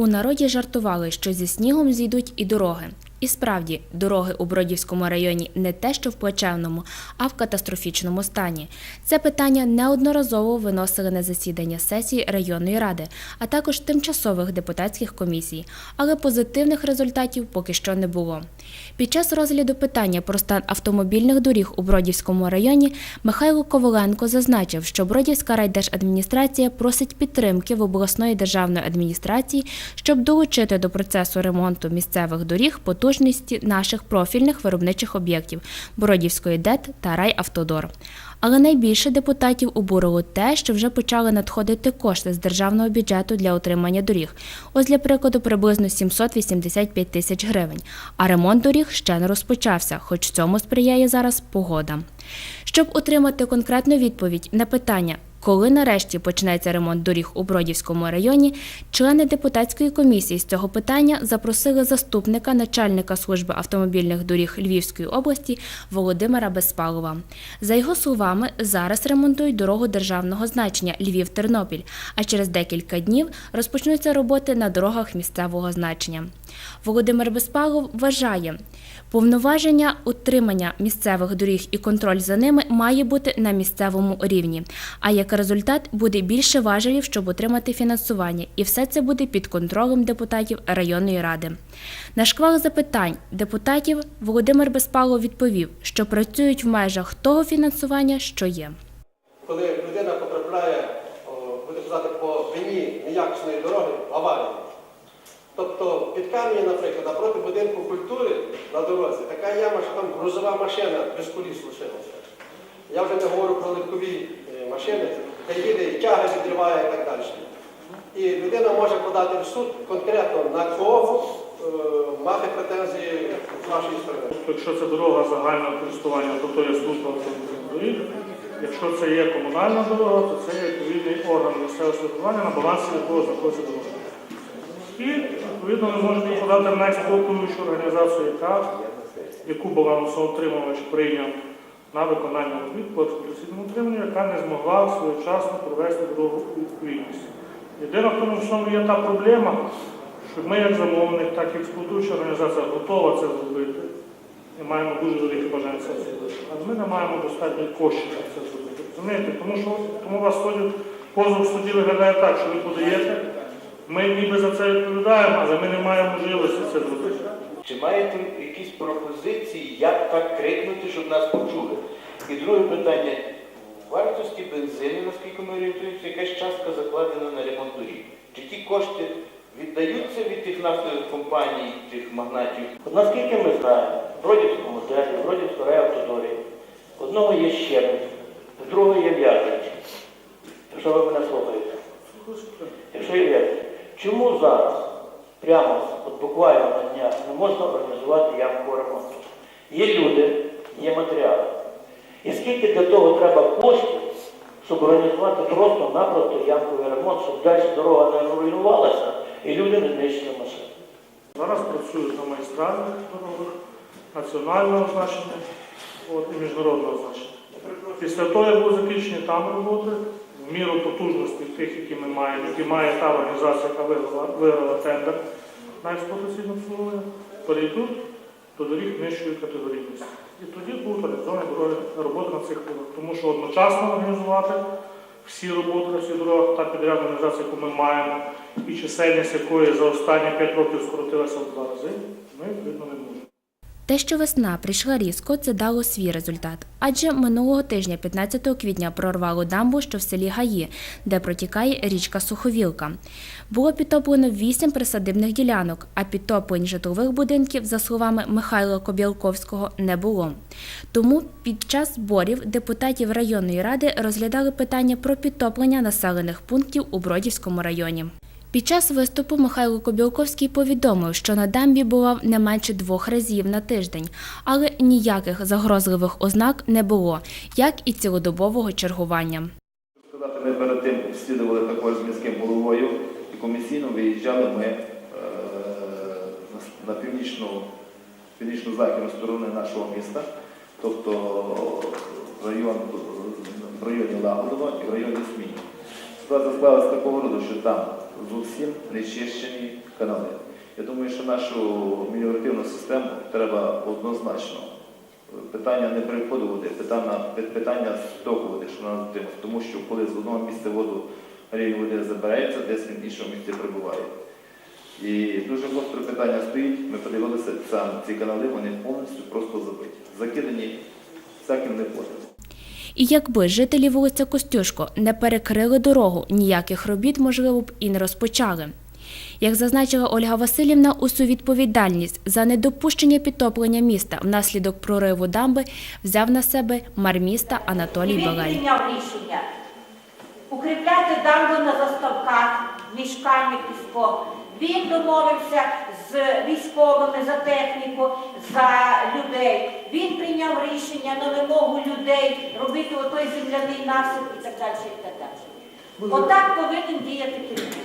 У народі жартували, що зі снігом зійдуть і дороги. І справді, дороги у Бродівському районі не те, що в плачевному, а в катастрофічному стані. Це питання неодноразово виносили на засідання сесії районної ради, а також тимчасових депутатських комісій. Але позитивних результатів поки що не було. Під час розгляду питання про стан автомобільних доріг у Бродівському районі Михайло Коваленко зазначив, що Бродівська райдержадміністрація просить підтримки в обласної державної адміністрації, щоб долучити до процесу ремонту місцевих доріг потужності наших профільних виробничих об'єктів Бродівської ДЕТ та Райавтодор. Але найбільше депутатів обурило те, що вже почали надходити кошти з державного бюджету для утримання доріг. Ось для прикладу приблизно 785 тисяч гривень. А ремонт доріг ще не розпочався, хоч цьому сприяє зараз погода. Щоб отримати конкретну відповідь на питання, коли нарешті почнеться ремонт доріг у Бродівському районі, члени депутатської комісії з цього питання запросили заступника начальника служби автомобільних доріг Львівської області Володимира Безпалова. За його словами, зараз ремонтують дорогу державного значення Львів-Тернопіль, а через декілька днів розпочнуться роботи на дорогах місцевого значення. Володимир Безпалов вважає, повноваження утримання місцевих доріг і контроль за ними має бути на місцевому рівні. А як результат буде більше важелів, щоб отримати фінансування, і все це буде під контролем депутатів районної ради. На шквал запитань депутатів Володимир Безпалов відповів, що працюють в межах того фінансування, що є. коли людина потрапляє, буде казати, по вині неякісної дороги, в аварію. Тобто під камінь, наприклад, напроти будинку культури на дорозі, така яма, що там грузова машина без коліс лишилася. Я вже не говорю про легкові машини, де їде тяги відриває і так далі. І людина може подати в суд конкретно на кого е, мати претензії з вашої сторони. Якщо це дорога загального користування, то то є служба автомобільних. Якщо це є комунальна дорога, то це є відповідний орган місцевого самоврядування, на балансі якого знаходиться дорога. І відповідно ви можете подати на експлуатуючу організацію, яка, яку балансоутримувач прийняв на виконання робіт по експлуатаційному утриманню, яка не змогла своєчасно провести дорогу відповідність. Єдине в тому всьому є та проблема, що ми як замовник, так і експлуатуюча організація готова це зробити. І маємо дуже велике бажання це зробити. Але ми не маємо достатньо коштів щоб це зробити. Розумієте? Тому що тому вас ходить позов в суді виглядає так, що ви подаєте. Ми ніби за це відповідаємо, але ми не маємо можливості це зробити. Чи маєте якісь пропозиції, як так крикнути, щоб нас почули? І друге питання. Вартості бензину, наскільки ми орієнтуємося, якась частка закладена на ремонт доріг. Чи ті кошти віддаються від тих нафтових компаній, тих магнатів? От наскільки ми знаємо, в Бродівському ДЕРі, в Бродівському райавтодорі, одного є щебень, в другого є в'язач. Якщо ви мене слухаєте. Якщо є в'язач. Чому зараз, прямо от буквально на днях, не можна організувати ямку ремонту? Є люди, є матеріали. І скільки для того треба коштів, щоб організувати просто-напросто ямковий ремонт, щоб далі дорога не руйнувалася і люди не нищили машини. Зараз працюють на магістральних дорогах національного значення от, і міжнародного значення. Після того, як будуть закінчені там роботи, міру потужності тих, які ми маємо, які має та організація, яка виграла, виграла тендер на експлуатаційне обслуговування, перейдуть до доріг нижчої категорійності. І тоді будуть організовані дороги роботи на цих дорогах. Тому що одночасно організувати всі роботи на всіх дорогах, та підрядна організація, яку ми маємо, і чисельність якої за останні 5 років скоротилася в два рази, ми відповідно не можемо. Те, що весна прийшла різко, це дало свій результат. Адже минулого тижня, 15 квітня, прорвало дамбу, що в селі Гаї, де протікає річка Суховілка. Було підтоплено вісім присадибних ділянок, а підтоплень житлових будинків, за словами Михайла Кобілковського, не було. Тому під час зборів депутатів районної ради розглядали питання про підтоплення населених пунктів у Бродівському районі. Під час виступу Михайло Кобілковський повідомив, що на дамбі бував не менше двох разів на тиждень, але ніяких загрозливих ознак не було, як і цілодобового чергування. Сказати, ми перед тим слідували також з міським головою і комісійно виїжджали ми е, на північну, північну-західну сторону нашого міста, тобто район, в районі Лагодова і в районі Сміні. Ситуація склалася такого роду, що там зовсім не чищені канали. Я думаю, що нашу меліоративну систему треба однозначно. Питання не переходу води, питання, питання стоку води, що вона дотримується. Тому що коли з одного місця воду рівень води забирається, десь він в іншому місці прибуває. І дуже гостре питання стоїть. Ми подивилися, ці канали вони повністю просто забиті, закидані всяким непотребом. І якби жителі вулиця Костюшко не перекрили дорогу, ніяких робіт, можливо б, і не розпочали. Як зазначила Ольга Васильівна, усю відповідальність за недопущення підтоплення міста внаслідок прориву дамби взяв на себе мер міста Анатолій Він Балай. прийняв рішення укріпляти дамбу на заставках мішками піском. Він домовився з військовими за техніку, за людей. Він прийняв рішення на вимогу людей робити отой земляний насип і так далі. І так далі. Отак повинен діяти керівник.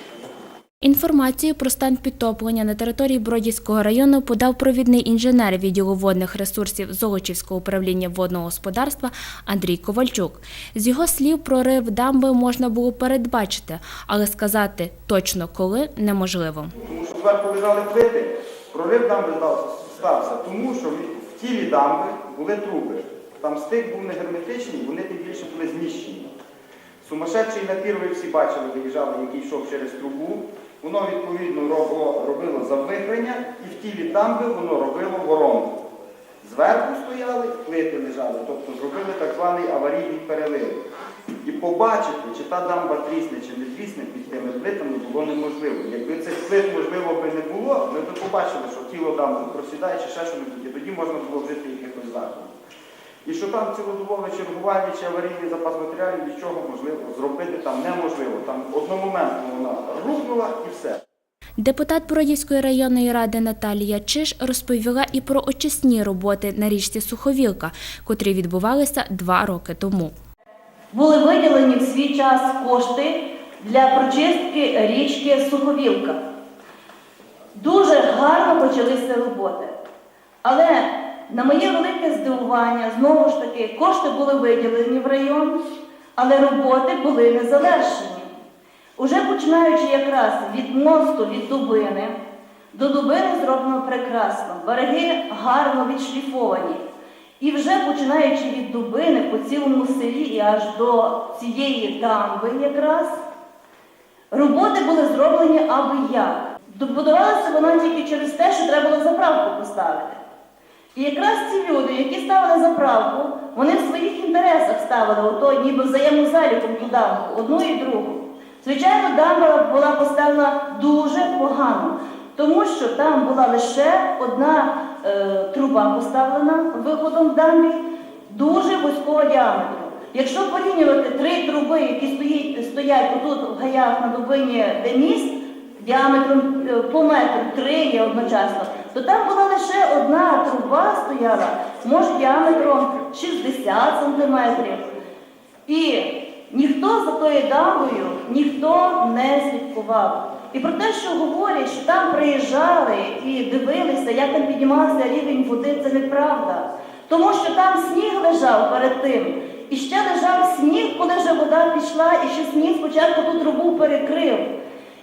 Інформацію про стан підтоплення на території Бродівського району подав провідний інженер відділу водних ресурсів Золочівського управління водного господарства Андрій Ковальчук. З його слів, прорив дамби можна було передбачити, але сказати точно коли неможливо. Тому що зверху лежали плити, прорив дамби стався, тому що в тілі дамби були труби. Там стик був не герметичний, вони тим більше були зміщені. Сумасшедший напір ви всі бачили, виїжджали, який йшов через трубу. Воно відповідно робило, завихрення і в тілі дамби воно робило воронку. Зверху стояли, плити лежали, тобто зробили так званий аварійний перелив. І побачити, чи та дамба трісне, чи не трісне під тими плитами було неможливо. Якби цих плит можливо би не було, ми б побачили, що тіло дамби просідає чи ще щось, і тоді можна було вжити якихось заходів. І що там цілодобове чергування чи аварійний запас матеріалів, нічого можливо зробити там неможливо. Там одномоментно вона рухнула і все. Депутат Бродівської районної ради Наталія Чиш розповіла і про очисні роботи на річці Суховілка, котрі відбувалися два роки тому. Були виділені в свій час кошти для прочистки річки Суховілка. Дуже гарно почалися роботи. Але на моє велике здивування, знову ж таки, кошти були виділені в район, але роботи були не завершені. Уже починаючи якраз від мосту від Дубини, до Дубини зроблено прекрасно, береги гарно відшліфовані. І вже починаючи від Дубини по цілому селі і аж до цієї дамби якраз, роботи були зроблені аби як. Добудувалася вона тільки через те, що треба було заправку поставити. І якраз ці люди, які ставили заправку, вони в своїх інтересах ставили ото ніби взаємозаліком ту дамбу, одну і другу. Звичайно, дамба була поставлена дуже погано, тому що там була лише одна е, труба поставлена виходом в дамбі, дуже вузького діаметру. Якщо порівнювати три труби, які стоїть, стоять отут в гаях на Дубині, де міст, діаметром е, по метру три є одночасно, то там була лише одна труба стояла, може діаметром 60 сантиметрів. І ніхто за тою дамбою ніхто не слідкував. І про те, що говорять, що там приїжджали і дивилися, як там піднімався рівень води, це неправда. Тому що там сніг лежав перед тим. І ще лежав сніг, коли вже вода пішла, і ще сніг спочатку ту трубу перекрив.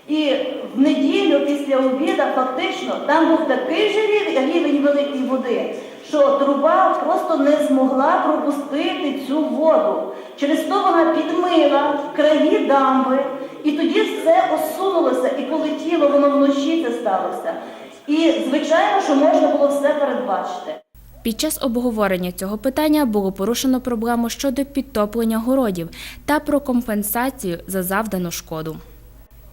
І в неділю після обіду фактично там був такий же рівень великої води, що труба просто не змогла пропустити цю воду. Через то вона підмила краї дамби, і тоді все осунулося і полетіло, воно вночі це сталося. І звичайно, що можна було все передбачити. Під час обговорення цього питання було порушено проблему щодо підтоплення городів та про компенсацію за завдану шкоду.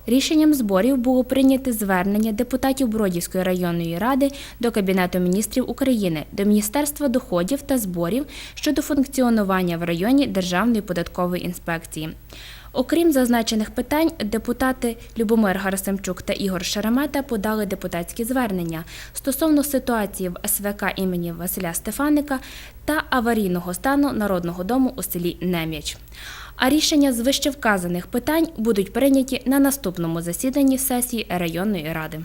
Рішенням зборів було прийнято звернення депутатів Бродівської районної ради до Кабінету міністрів України, до Міністерства доходів та зборів щодо функціонування в районі Державної податкової інспекції. Окрім зазначених питань, депутати Любомир Гарасимчук та Ігор Шеремета подали депутатські звернення стосовно ситуації в СВК імені Василя Стефаника та аварійного стану Народного дому у селі Нем'яч. А рішення з вищевказаних питань будуть прийняті на наступному засіданні сесії районної ради.